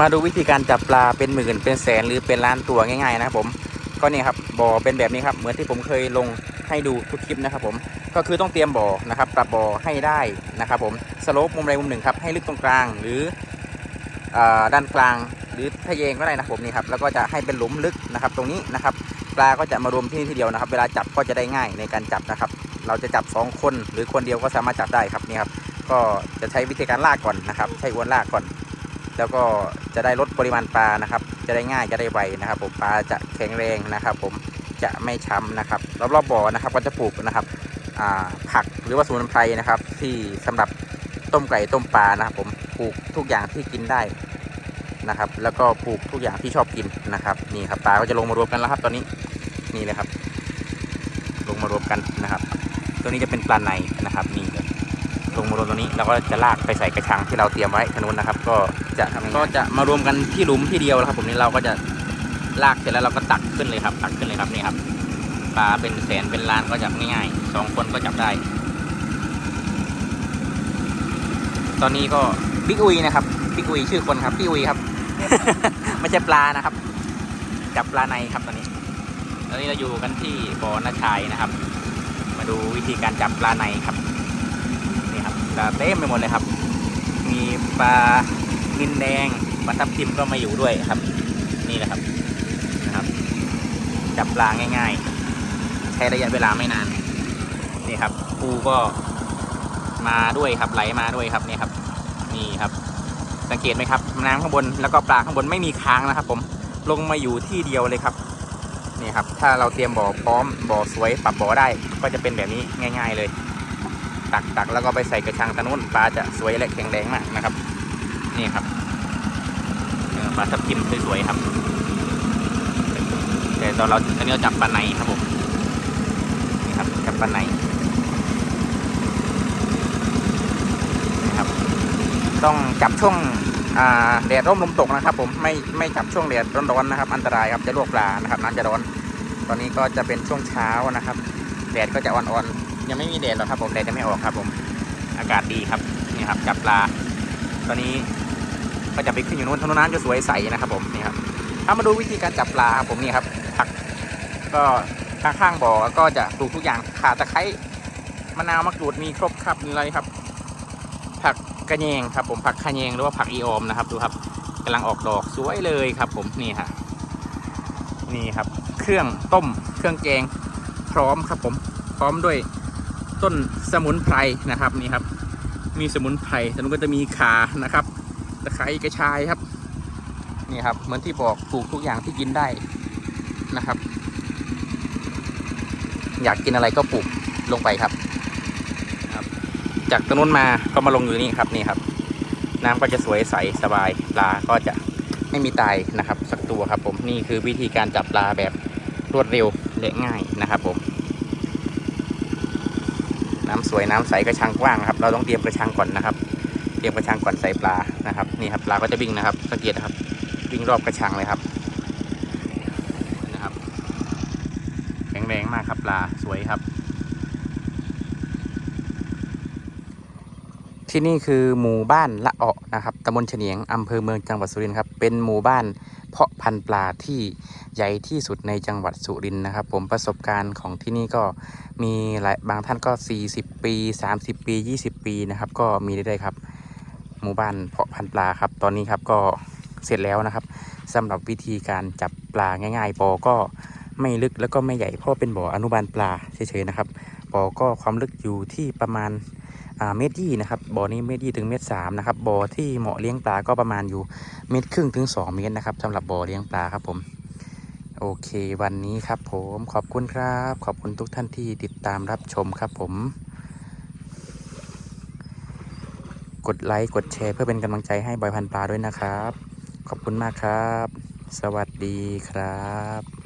มาดูวิธีการจับปลาเป็นหมื่นเป็นแสนหรือเป็นล้านตัวง่ายๆนะครับผมก็นี่ครับบ่อเป็นแบบนี้ครับเหมือนที่ผมเคยลงให้ดูทุกคลิปนะครับผมก็คือต้องเตรียมบ่อนะครับปรับบ่อให้ได้นะครับผมสโลปมุมใดมุมหนึ่งครับให้ลึกตรงกลางหรืออด้านกลางหรือทะแยงก็ได้นะครับผมนี่ครับแล้วก็จะให้เป็นหลุมลึกนะครับ ตรงนี้นะครับ ปลาก็จะมารวมที่นี่ทีเดียวนะครับ เวลาจับก็จะได้ง่ายในการจับนะครับ เราจะจับสองคนหรือคนเดียวก็สามารถจับได้ครับนี่ครับก็จะใช้วิธีการลากก่อนนะครับ ใช้อวนลากก่อน แล้วก็จะได้ลดปริมาณปลานะครับ จะได้ง่ายจะได้ไวนะครับ ผมปลาจะแข็งแรงนะครับ ผมจะไม่ช้ำนะครับรอบๆบ่อนะครับ ก็จะปลูกนะครับผักหรือว่าสมุนไพรนะครับ ที่สำหรับต้มไก่ต้มปลานะครับ ผมปลูกทุกอย่างที่กินได้นะครับ แล้วก็ปลูกทุกอย่างที่ชอบกินนะครับนี่ครับปลาก็จะลงมารวมกันแล้วครับ ตอนนี้นี่เลยครับ ลงมารวมกันนะครับ ตัวนี้จะเป็นปลาในนะครับนี่เลย ลงมารวมตัวนี้เราก็จะลากไปใส่กระชังที่เราเตรียมไว้ทางนู้นนะครับ ก็จะก็จะมารวมกันที่หลุมที่เดียวแล้วครับ ผมนี่เราก็จะลากเสร็จแล้วเราก็ตักขึ้นเลยครับ ตักขึ้นเลยครับนี่ครับปลาเป็นแสนเป็นล้านก็จับง่ายๆสองคนก็จับได้ ตอนนี้ก็บิ๊กอุยนะครับบิ๊กอุยชื่อคนครับพี่อุยครับไม่ใช่ปลานะครับ จับปลาในครับตอนนี้ตอนนี้เราอยู่กันที่บ่อนาชายนะครับ มาดูวิธีการจับปลาในครับ นี่ครับปลาเต็มไปหมดเลยครับ มีปลานินแดงปลาทับทิมก็มาอยู่ด้วยครับ นี่แหละครับนะครับ จับปลาง่าย ๆ ใช้ระยะเวลาไม่นานนี่ครับปูก็มาด้วยครับไหลมาด้วยครับนี่ครับ นี่ครับ สังเกตไหมครับน้ำข้างบนแล้วก็ปลาข้างบนไม่มีค้างนะครับ ผมลงมาอยู่ที่เดียวเลยครับนี่ครับ ถ้าเราเตรียมบ่อพร้อมบ่อสวยปรับบ่อได้ก็จะเป็นแบบนี้ง่าย ๆเลย ตักตักแล้วก็ไปใส่กระชังตะนุ่นปลาจะสวยและแข็งแรงมากนะครับ นี่ครับปลาทับทิมสวยๆครับ แต่ตอนเราตอนนี้เราจับปลาในครับผมนี่ครับจับปลาในนี่ครับ ต้องจับช่วงแดดร่มลมตกนะครับ ผมไม่ไม่จับช่วงแดดร้อนๆนะครับ อันตรายครับจะลวกปลานะครับน้ำจะร้อน ตอนนี้ก็จะเป็นช่วงเช้านะครับแดดก็จะอ่อนๆ ยังไม่มีแดดหรอกครับผมแดดยังไม่ออกครับ ผมอากาศดีครับนี่ครับจับปลา ตอนนี้ก็จะไปขึ้นอยู่นู้นทางนู้นน้ำจะสวยใสนะครับ ผมนี่ครับถ้ามาดูวิธีการจับปลาครับผมนี่ครับผักก็ข้างๆบ่อก็จะปลูกทุกอย่างข่าตะไคร้มะนาวมะกรูดมีครบครับมีอะไรครับ ผักกระแยงครับ ผมผักขะแยงหรือว่าผักอีออมนะครับ ดูครับกำลังออกดอกสวยเลยครับ ผมนี่ฮะนี่ครับ เครื่องต้มเครื่องแกงพร้อมครับ ผมพร้อมด้วย ต้นสมุนไพรนะครับนี่ครับ มีสมุนไพรแต่มันก็จะมีขานะครับตะไคร้กระชายครับนี่ครับ เหมือนที่บอกปลูกทุกอย่างที่กินได้นะครับ อยากกินอะไรก็ปลูกลงไปครับครับ จากตรงนู้นมาก็มาลงอยู่นี่ครับนี่ครับ น้ำก็จะสวยใสสบายปลาก็จะไม่มีตายนะครับ สักตัวครับ ผมนี่คือวิธีการจับปลาแบบรวดเร็วและง่ายนะครับผม น้ำสวยน้ำใสกระชังกว้างครับ เราต้องเตรียมกระชังก่อนนะครับ เตรียมกระชังก่อนใส่ปลานะครับ นี่ครับปลาก็จะวิ่งนะครับ สังเกตนะครับ วิ่งรอบกระชังเลยครับนะครับ แข็งแรงมากครับปลาสวยครับ ที่นี่คือหมู่บ้านละเอะนะครับตำบลเฉียงอำเภอเมืองจังหวัดสุรินทร์ครับ เป็นหมู่บ้าน พันธุ์ปลาที่ใหญ่ที่สุดในจังหวัดสุรินทร์นะครับ ผมประสบการณ์ของที่นี่ก็มีหลายบางท่านก็ 40 ปี 30 ปี 20 ปีนะครับ ก็มีได้เลยครับ หมู่บ้านเพาะพันธุ์ปลาครับ ตอนนี้ครับก็เสร็จแล้วนะครับสำหรับวิธีการจับปลาง่ายๆบ่อก็ไม่ลึกแล้วก็ไม่ใหญ่เพราะเป็นบ่ออนุบาลปลาเฉยๆนะครับบ่อก็ความลึกอยู่ที่ประมาณเมตรยี่นะครับบ่อนี้เมตรยี่ถึงเมตรสามนะครับบ่อที่เหมาะเลี้ยงปลาก็ประมาณอยู่ เมตรครึ่งถึงสองเมตรนะครับสำหรับบ่อเลี้ยงปลาครับผมโอเค วันนี้ครับผมขอบคุณครับ ขอบคุณทุกท่านที่ติดตามรับชมครับผม กดไลค์กดแชร์เพื่อเป็นกำลังใจให้บอยพันปลาด้วยนะครับ ขอบคุณมากครับ สวัสดีครับ